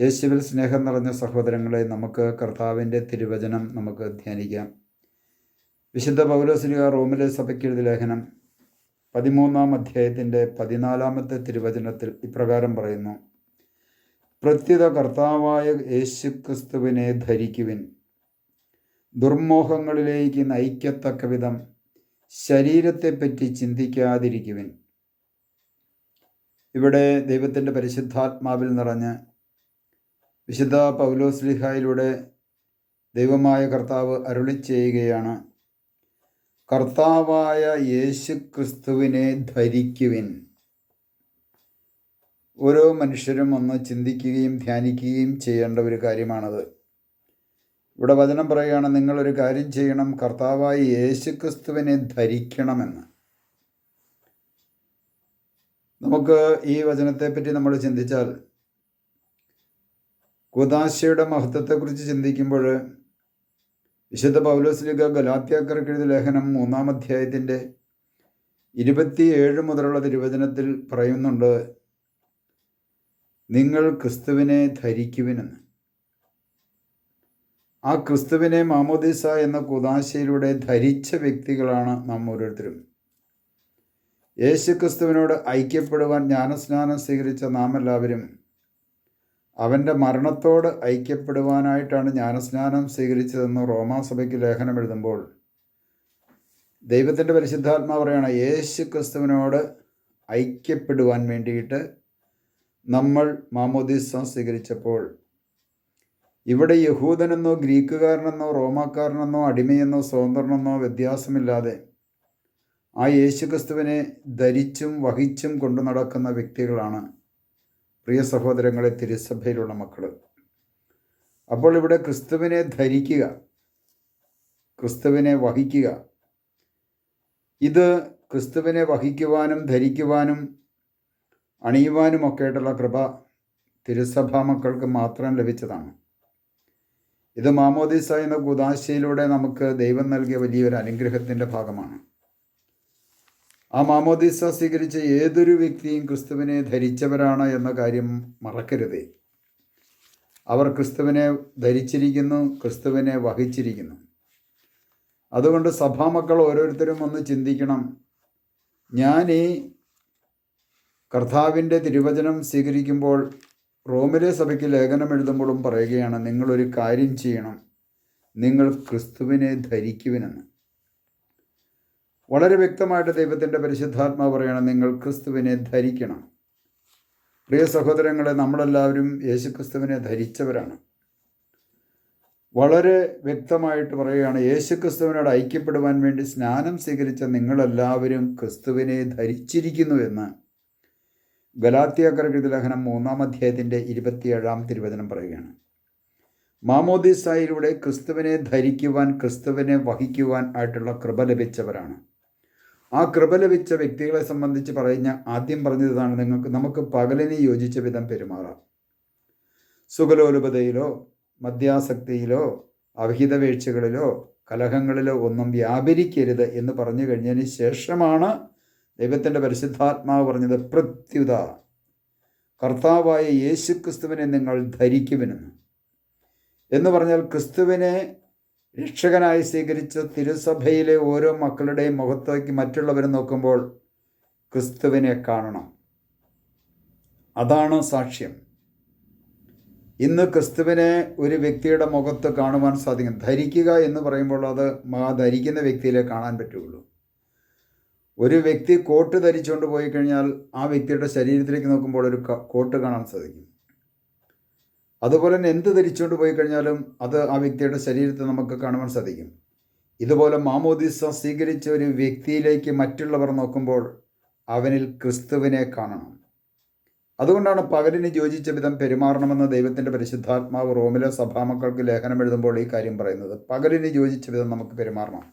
യേശുവിൽ സ്നേഹം നിറഞ്ഞ സഹോദരങ്ങളെ നമുക്ക് കർത്താവിന്റെ തിരുവചനം നമുക്ക് ധ്യാനിക്കാം. വിശുദ്ധ പൗലോസ്ലിക റോമിലെ സഭയ്ക്ക് എഴുതിയ ലേഖനം പതിമൂന്നാം അധ്യായത്തിന്റെ പതിനാലാമത്തെ തിരുവചനത്തിൽ ഇപ്രകാരം പറയുന്നു. പ്രത്യുത കർത്താവായ യേശു ക്രിസ്തുവിനെ ധരിക്കുവിൻ. ദുർമോഹങ്ങളിലേക്ക് നയിക്കത്തക്ക വിധം ശരീരത്തെപ്പറ്റി ചിന്തിക്കാതിരിക്കുവിൻ. ഇവിടെ ദൈവത്തിന്റെ പരിശുദ്ധാത്മാവിൽ നിറഞ്ഞ് വിശുദ്ധ പൗലോസ് ലിഹായിലൂടെ ദൈവമായ കർത്താവ് അരുളി ചെയ്യുകയാണ്. കർത്താവായ യേശു ക്രിസ്തുവിനെ ധരിക്കുവിൻ. ഓരോ മനുഷ്യരും ഒന്ന് ചിന്തിക്കുകയും ധ്യാനിക്കുകയും ചെയ്യേണ്ട ഒരു കാര്യമാണത്. ഇവിടെ വചനം പറയുകയാണ് നിങ്ങളൊരു കാര്യം ചെയ്യണം കർത്താവായ യേശു ക്രിസ്തുവിനെ ധരിക്കണമെന്ന്. നമുക്ക് ഈ വചനത്തെപ്പറ്റി നമ്മൾ ചിന്തിച്ചാൽ കുദാശയുടെ മഹത്വത്തെക്കുറിച്ച് ചിന്തിക്കുമ്പോൾ വിശുദ്ധ പൗലോസ്ലിക ഗലാത്യാക്കർക്ക് എഴുതിയ ലേഖനം മൂന്നാം അധ്യായത്തിന്റെ ഇരുപത്തിയേഴ് മുതലുള്ള തിരുവചനത്തിൽ പറയുന്നുണ്ട് നിങ്ങൾ ക്രിസ്തുവിനെ ധരിക്കുവിനെന്ന്. ആ ക്രിസ്തുവിനെ മാമോദിസ എന്ന കുദാശയിലൂടെ ധരിച്ച വ്യക്തികളാണ് നാം ഓരോരുത്തരും. യേശു ക്രിസ്തുവിനോട് ഐക്യപ്പെടുവാൻ ജ്ഞാനസ്നാനം സ്വീകരിച്ച നാം എല്ലാവരും അവന്റെ മരണത്തോട് ഐക്യപ്പെടുവാനായിട്ടാണ് ജ്ഞാനസ്നാനം സ്വീകരിച്ചതെന്ന് റോമാസഭയ്ക്ക് ലേഖനം എഴുതുമ്പോൾ ദൈവത്തിന്റെ പരിശുദ്ധാത്മാ പറയണം യേശു ക്രിസ്തുവിനോട് ഐക്യപ്പെടുവാൻ വേണ്ടിയിട്ട് നമ്മൾ മാമോദിസ സ്വീകരിച്ചപ്പോൾ ഇവിടെ യഹൂദനെന്നോ ഗ്രീക്കുകാരനെന്നോ റോമാക്കാരനെന്നോ അടിമയെന്നോ സ്വതന്ത്രനെന്നോ വ്യത്യാസമില്ലാതെ ആ യേശു ക്രിസ്തുവിനെ ധരിച്ചും വഹിച്ചും കൊണ്ടു നടക്കുന്ന വ്യക്തികളാണ്. പ്രിയ സഹോദരങ്ങളെ തിരുസഭയിലുള്ള മക്കൾ അപ്പോൾ ഇവിടെ ക്രിസ്തുവിനെ ധരിക്കുക ക്രിസ്തുവിനെ വഹിക്കുക. ഇത് ക്രിസ്തുവിനെ വഹിക്കുവാനും ധരിക്കുവാനും അണിയുവാനുമൊക്കെയായിട്ടുള്ള കൃപ തിരുസഭാ മക്കൾക്ക് മാത്രം ലഭിച്ചതാണ്. ഇത് മാമോദിസ എന്ന കുദാശയിലൂടെ നമുക്ക് ദൈവം നൽകിയ വലിയൊരു അനുഗ്രഹത്തിന്റെ ഭാഗമാണ്. ആ മാമോദിസ സ്വീകരിച്ച ഏതൊരു വ്യക്തിയും ക്രിസ്തുവിനെ ധരിച്ചവരാണ് എന്ന കാര്യം മറക്കരുതേ. അവർ ക്രിസ്തുവിനെ ധരിച്ചിരിക്കുന്നു ക്രിസ്തുവിനെ വഹിച്ചിരിക്കുന്നു. അതുകൊണ്ട് സഭാമക്കൾ ഓരോരുത്തരും ഒന്ന് ചിന്തിക്കണം. ഞാൻ ഈ കർത്താവിന്റെ തിരുവചനം സ്വീകരിക്കുമ്പോൾ റോമിലെ സഭയ്ക്ക് ലേഖനം എഴുതുമ്പോഴും പറയുകയാണ് നിങ്ങളൊരു കാര്യം ചെയ്യണം. നിങ്ങൾ ക്രിസ്തുവിനെ ധരിക്കുവിനെന്ന്. വളരെ വ്യക്തമായിട്ട് ദൈവത്തിന്റെ പരിശുദ്ധാത്മാവ് പറയണം നിങ്ങൾ ക്രിസ്തുവിനെ ധരിക്കണം. പ്രിയ സഹോദരങ്ങളെ നമ്മളെല്ലാവരും യേശു ക്രിസ്തുവിനെ ധരിച്ചവരാണ്. വളരെ വ്യക്തമായിട്ട് പറയുകയാണ് യേശു ക്രിസ്തുവിനോട് ഐക്യപ്പെടുവാൻ വേണ്ടി സ്നാനം സ്വീകരിച്ച നിങ്ങളെല്ലാവരും ക്രിസ്തുവിനെ ധരിച്ചിരിക്കുന്നു എന്ന് ഗലാത്തിയാക്കർക്ക് ലേഖനം മൂന്നാം അധ്യായത്തിന്റെ ഇരുപത്തിയേഴാം തിരുവചനം പറയുകയാണ്. മാമോദിസായിലൂടെ ക്രിസ്തുവിനെ ധരിക്കുവാൻ ക്രിസ്തുവിനെ വഹിക്കുവാൻ ആയിട്ടുള്ള കൃപ ലഭിച്ചവരാണ്. ആ കൃപ ലഭിച്ച വ്യക്തികളെ സംബന്ധിച്ച് പറഞ്ഞ ആദ്യം പറഞ്ഞതാണ് നിങ്ങൾക്ക് നമുക്ക് പകലിനെ യോജിച്ച വിധം പെരുമാറാം. സുഖലോലുപതയിലോ മദ്യാസക്തിയിലോ അവിഹിത വീഴ്ചകളിലോ കലഹങ്ങളിലോ ഒന്നും വ്യാപരിക്കരുത് എന്ന് പറഞ്ഞു കഴിഞ്ഞതിന് ശേഷമാണ് ദൈവത്തിന്റെ പരിശുദ്ധാത്മാവ് പറഞ്ഞത് പ്രത്യുത കർത്താവായ യേശു ക്രിസ്തുവിനെ നിങ്ങൾ ധരിക്കുവിനെന്ന് എന്ന് പറഞ്ഞാൽ ക്രിസ്തുവിനെ രക്ഷകനായി സ്വീകരിച്ച തിരുസഭയിലെ ഓരോ മക്കളുടെയും മുഖത്തേക്ക് മറ്റുള്ളവർ നോക്കുമ്പോൾ ക്രിസ്തുവിനെ കാണണം. അതാണ് സാക്ഷ്യം. ഇന്ന് ക്രിസ്തുവിനെ ഒരു വ്യക്തിയുടെ മുഖത്ത് കാണുവാൻ സാധിക്കും. ധരിക്കുക എന്ന് പറയുമ്പോൾ അത് ആ ധരിക്കുന്ന വ്യക്തിയിലെ കാണാൻ പറ്റുള്ളൂ. ഒരു വ്യക്തി കോട്ട് ധരിച്ചുകൊണ്ട് പോയി കഴിഞ്ഞാൽ ആ വ്യക്തിയുടെ ശരീരത്തിലേക്ക് നോക്കുമ്പോൾ ഒരു കോട്ട് കാണാൻ സാധിക്കും. അതുപോലെ തന്നെ എന്ത് ധരിച്ചുകൊണ്ട് പോയി കഴിഞ്ഞാലും അത് ആ വ്യക്തിയുടെ ശരീരത്തെ നമുക്ക് കാണുവാൻ സാധിക്കും. ഇതുപോലെ മാമോദിസ സ്വീകരിച്ച ഒരു വ്യക്തിയിലേക്ക് മറ്റുള്ളവർ നോക്കുമ്പോൾ അവനിൽ ക്രിസ്തുവിനെ കാണണം. അതുകൊണ്ടാണ് പകലിന് യോജിച്ച വിധം പെരുമാറണമെന്ന് ദൈവത്തിന്റെ പരിശുദ്ധാത്മാവ് റോമിലെ സഭാമക്കൾക്ക് ലേഖനം എഴുതുമ്പോൾ ഈ കാര്യം പറയുന്നത്. പകലിന് യോജിച്ച വിധം നമുക്ക് പെരുമാറണം.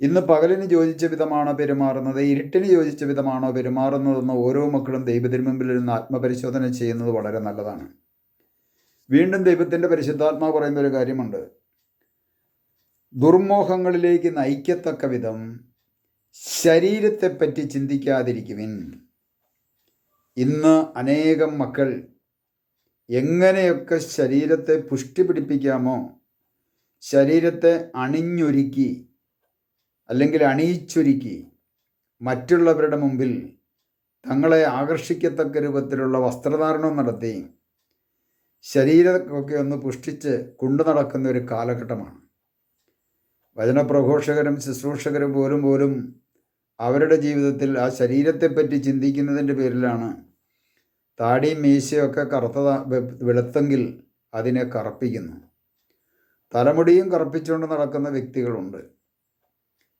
ഇന്ന് പകലിന് യോജിച്ച വിധമാണോ പെരുമാറുന്നത് ഇരുട്ടിന് യോജിച്ച വിധമാണോ പെരുമാറുന്നതെന്ന് ഓരോ മക്കളും ദൈവത്തിന് മുമ്പിൽ ഇരുന്ന് ആത്മപരിശോധന ചെയ്യുന്നത് വളരെ നല്ലതാണ്. വീണ്ടും ദൈവത്തിന്റെ പരിശുദ്ധാത്മാവ് പറയുന്ന ഒരു കാര്യമുണ്ട്. ദുർമോഹങ്ങളിലേക്ക് നയിക്കത്തക്ക വിധം ശരീരത്തെപ്പറ്റി ചിന്തിക്കാതിരിക്കുവിൻ. ഇന്ന് അനേകം മക്കൾ എങ്ങനെയൊക്കെ ശരീരത്തെ പുഷ്ടി പിടിപ്പിക്കാമോ ശരീരത്തെ അണിഞ്ഞൊരുക്കി അല്ലെങ്കിൽ അണിയിച്ചൊരുക്കി മറ്റുള്ളവരുടെ മുമ്പിൽ തങ്ങളെ ആകർഷിക്കത്തക്ക രൂപത്തിലുള്ള വസ്ത്രധാരണം നടത്തി ശരീരമൊക്കെ ഒന്ന് പുഷ്ടിച്ച് കൊണ്ടു നടക്കുന്ന ഒരു കാലഘട്ടമാണ്. വചനപ്രഘോഷകരും ശുശ്രൂഷകരും പോലും പോലും അവരുടെ ജീവിതത്തിൽ ആ ശരീരത്തെപ്പറ്റി ചിന്തിക്കുന്നതിന്റെ പേരിലാണ് താടിയും മീശയൊക്കെ കറുത്ത വെളുത്തെങ്കിൽ അതിനെ കറുപ്പിക്കുന്നു. തലമുടിയും കറുപ്പിച്ചുകൊണ്ട് നടക്കുന്ന വ്യക്തികളുണ്ട്.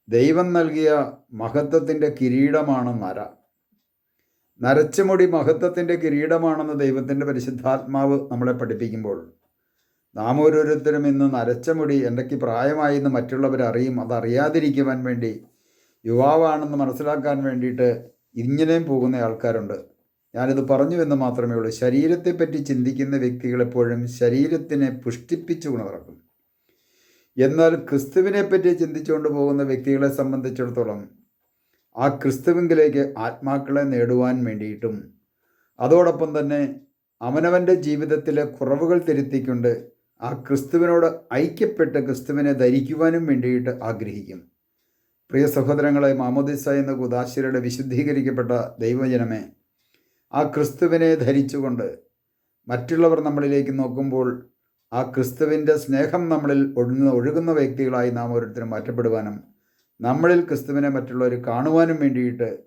ദൈവം നൽകിയ മഹത്വത്തിന്റെ കിരീടമാണ് നര. നരച്ചുമുടി മഹത്വത്തിന്റെ കിരീടമാണെന്ന് ദൈവത്തിന്റെ പരിശുദ്ധാത്മാവ് നമ്മളെ പഠിപ്പിക്കുമ്പോൾ നാം ഓരോരുത്തരും ഇന്ന് നരച്ചമുടി എന്തൊക്കെ പ്രായമായി എന്ന് മറ്റുള്ളവർ അറിയും അതറിയാതിരിക്കുവാൻ വേണ്ടി യുവാവാണെന്ന് മനസ്സിലാക്കാൻ വേണ്ടിയിട്ട് ഇങ്ങനെയും പോകുന്ന ആൾക്കാരുണ്ട്. ഞാനിത് പറഞ്ഞു എന്ന് മാത്രമേ ഉള്ളൂ. ശരീരത്തെപ്പറ്റി ചിന്തിക്കുന്ന വ്യക്തികളെപ്പോഴും ശരീരത്തിനെ പുഷ്ടിപ്പിച്ചു ഉണർക്കും. എന്നാൽ ക്രിസ്തുവിനെപ്പറ്റി ചിന്തിച്ചുകൊണ്ട് പോകുന്ന വ്യക്തികളെ സംബന്ധിച്ചിടത്തോളം ആ ക്രിസ്തുവിങ്കിലേക്ക് ആത്മാക്കളെ നേടുവാൻ വേണ്ടിയിട്ടും അതോടൊപ്പം തന്നെ അവനവന്റെ ജീവിതത്തിലെ കുറവുകൾ തിരുത്തിക്കൊണ്ട് ആ ക്രിസ്തുവിനോട് ഐക്യപ്പെട്ട് ക്രിസ്തുവിനെ ധരിക്കുവാനും വേണ്ടിയിട്ട് ആഗ്രഹിക്കും. പ്രിയ സഹോദരങ്ങളെ മാമോദിസ എന്ന കുദാശിരയുടെ വിശുദ്ധീകരിക്കപ്പെട്ട ദൈവജനമേ ആ ക്രിസ്തുവിനെ ധരിച്ചുകൊണ്ട് മറ്റുള്ളവർ നമ്മളിലേക്ക് നോക്കുമ്പോൾ ആ ക്രിസ്തുവിന്റെ സ്നേഹം നമ്മളിൽ ഒഴുകുന്ന ഒഴുകുന്ന വ്യക്തികളായി നാം ഓരോരുത്തരും മാറ്റപ്പെടുവാനും നമ്മളിൽ ക്രിസ്തുവിനെ മറ്റുള്ളവർ കാണുവാനും വേണ്ടിയിട്ട്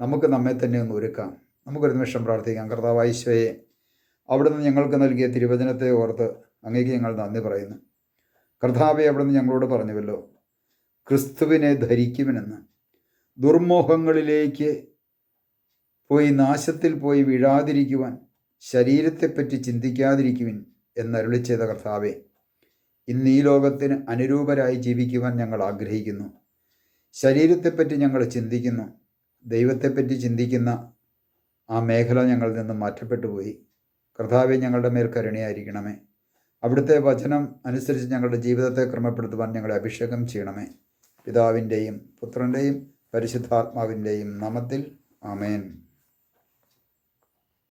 നമുക്ക് നമ്മെ തന്നെ ഒന്ന് ഒരുക്കാം. നമുക്കൊരു നിമിഷം പ്രാർത്ഥിക്കാം. കർത്താവ് ഈശോയെ അവിടുന്ന് ഞങ്ങൾക്ക് നൽകിയ തിരുവചനത്തെ ഓർത്ത് അങ്ങേക്ക് ഞങ്ങൾ നന്ദി പറയുന്നു. കർത്താവെ അവിടുന്ന് ഞങ്ങളോട് പറഞ്ഞുവല്ലോ ക്രിസ്തുവിനെ ധരിക്കുമെന്ന് ദുർമോഹങ്ങളിലേക്ക് പോയി നാശത്തിൽ പോയി വീഴാതിരിക്കുവാൻ ശരീരത്തെപ്പറ്റി ചിന്തിക്കാതിരിക്കുവിൻ എന്നരുളി ചെയ്ത കർത്താവെ ഇന്ന് ഈ ലോകത്തിന് അനുരൂപരായി ജീവിക്കുവാൻ ഞങ്ങൾ ആഗ്രഹിക്കുന്നു. ശരീരത്തെപ്പറ്റി ഞങ്ങൾ ചിന്തിക്കുന്നു ദൈവത്തെപ്പറ്റി ചിന്തിക്കുന്ന ആ മേഖല ഞങ്ങളിൽ നിന്ന് മാറ്റപ്പെട്ടു പോയി. കർത്താവെ ഞങ്ങളുടെ മേൽ കരുണയായിരിക്കണമേ. അവിടുത്തെ വചനം അനുസരിച്ച് ഞങ്ങളുടെ ജീവിതത്തെ ക്രമപ്പെടുത്തുവാൻ ഞങ്ങളെ അഭിഷേകം ചെയ്യണമേ. പിതാവിന്റെയും പുത്രന്റെയും പരിശുദ്ധാത്മാവിന്റെയും നാമത്തിൽ ആമേൻ.